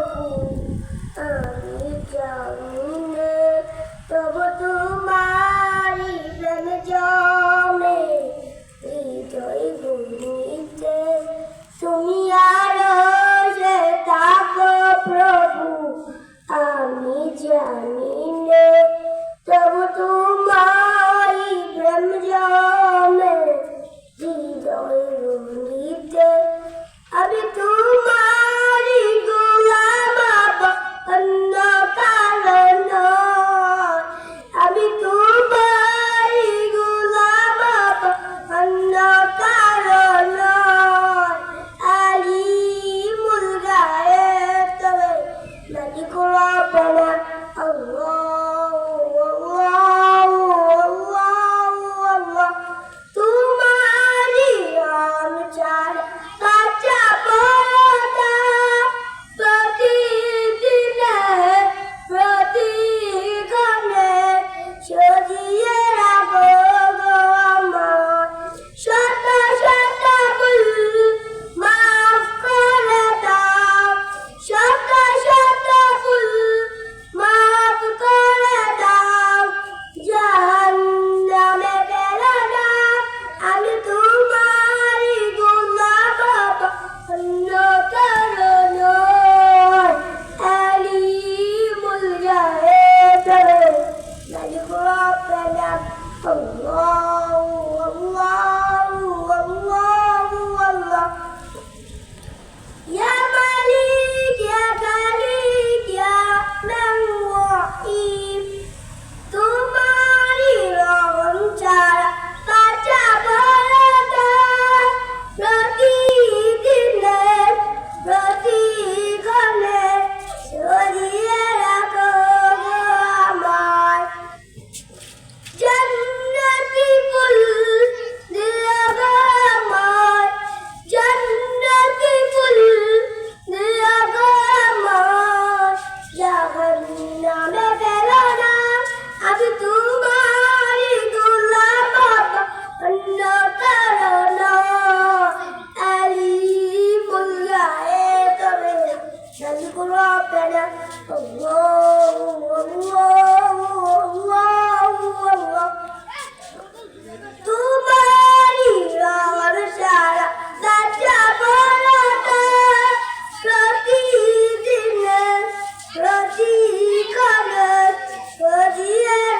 powerful. Uh, Nicola Bella. up and up. Allah, Allah, Allah. ربنا الله الله الله الله তোমারই রঙর সারা সাজা বড়টা প্রতিদিন প্রতি করে প্রতিদিন